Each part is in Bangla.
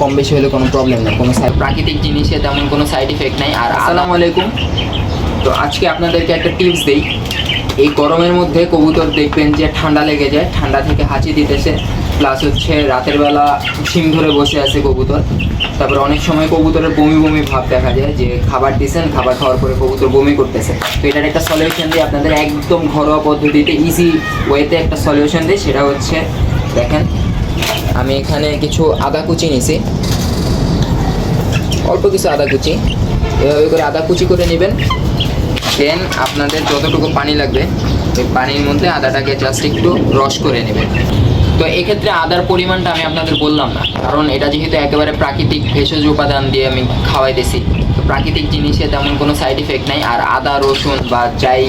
কম বেশি হলে কোনো প্রবলেম নেই। কোনো প্রাকৃতিক জিনিসে তেমন কোনো সাইড ইফেক্ট নাই। আর আসসালামু আলাইকুম। তো আজকে আপনাদেরকে একটা টিপস দেই। এই গরমের মধ্যে কবুতর দেখবেন যে ঠান্ডা লেগে যায় ঠান্ডা থেকে হাঁচি দিতেছে। প্লাস হচ্ছে রাতের বেলা শিং ধরে বসে আছে কবুতর। তারপরে অনেক সময় কবুতরের বমি বমি ভাব দেখা যায় যে খাবার দিছেন খাবার খাওয়ার পরে কবুতর বমি করতেছে। তো এটার একটা সলিউশন দিই আপনাদের একদম ঘরোয়া পদ্ধতিতে ইজি ওয়েতে একটা সলিউশন দিই। সেটা হচ্ছে দেখেন আমি এখানে কিছু আদা কুচি নিছি। অল্প কিছু আদা কুচি। এভাবে করে আদা কুচি করে নেবেন। দেন আপনাদের যতটুকু পানি লাগবে, ওই পানির মধ্যে আদাটাকে জাস্ট একটু রস করে নেবেন। তো এক্ষেত্রে আদার পরিমাণটা আমি আপনাদের বললাম না, কারণ এটা যেহেতু একেবারে প্রাকৃতিক ভেষজ উপাদান দিয়ে আমি খাওয়াইতেছি। তো প্রাকৃতিক জিনিসে তেমন কোনো সাইড ইফেক্ট নাই, আর আদা, রসুন বা যাই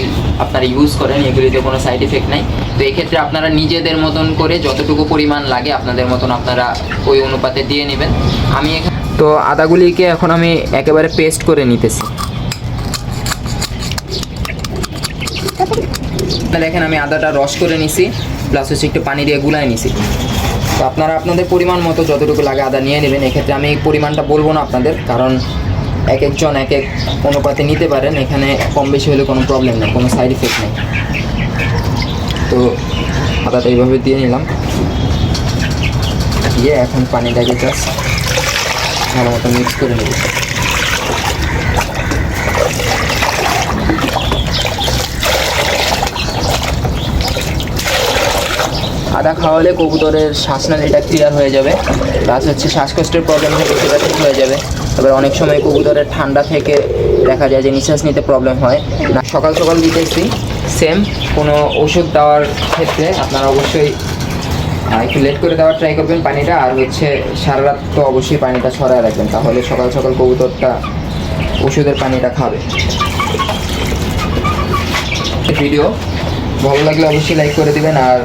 আপনারা ইউজ করেন, এগুলিতে কোনো সাইড ইফেক্ট নাই। তো এক্ষেত্রে আপনারা নিজেদের মতন করে যতটুকু পরিমাণ লাগে আপনাদের মতন আপনারা ওই অনুপাতে দিয়ে নেবেন। আমি তো আদাগুলিকে এখন আমি একেবারে পেস্ট করে নিতেছি। দেখেন আমি আদাটা রস করে নিছি প্লাস হচ্ছে একটু পানি দিয়ে গুলায় নিছি। তো আপনারা আপনাদের পরিমাণ মতো যতটুকু লাগে আদা নিয়ে নেবেন। এক্ষেত্রে আমি এই পরিমাণটা বলব না আপনাদের, কারণ এক একজন এক এক অনুপাতে নিতে পারেন। এখানে কম বেশি হলে কোনো প্রবলেম নেই, কোনো সাইড ইফেক্ট নেই। তো আদাটা এইভাবে দিয়ে নিলাম। দিয়ে এখন পানিটাকে জাস্ট ভালো মতো মিক্স করে নেব। আদা খাওয়ালে কবুতরের শ্বাসনালীটা ক্লিয়ার হয়ে যাবে প্লাস হচ্ছে শ্বাসকষ্টের প্রবলেম থাকে সেটা ঠিক হয়ে যাবে। তবে অনেক সময় কবুতরের ঠান্ডা থেকে দেখা যায় যে নিঃশ্বাস নিতে প্রবলেম হয়। না, সকাল সকাল দিতেছি সেম, কোনো ওষুধ দেওয়ার ক্ষেত্রে আপনারা অবশ্যই একটু লেট করে দেওয়ার ট্রাই করবেন পানিটা, আর হচ্ছে সারা রাত তো অবশ্যই পানিটা ছড়ায় রাখবেন, তাহলে সকাল সকাল কবুতরটা ওষুধের পানিটা খাবে। ভিডিও ভালো লাগলে অবশ্যই লাইক করে দিবেন, আর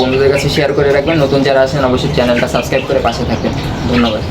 বন্ধুদের কাছে শেয়ার করে রাখবেন। নতুন যারা আছেন, অবশ্যই চ্যানেলটা সাবস্ক্রাইব করে পাশে থাকবেন। ধন্যবাদ।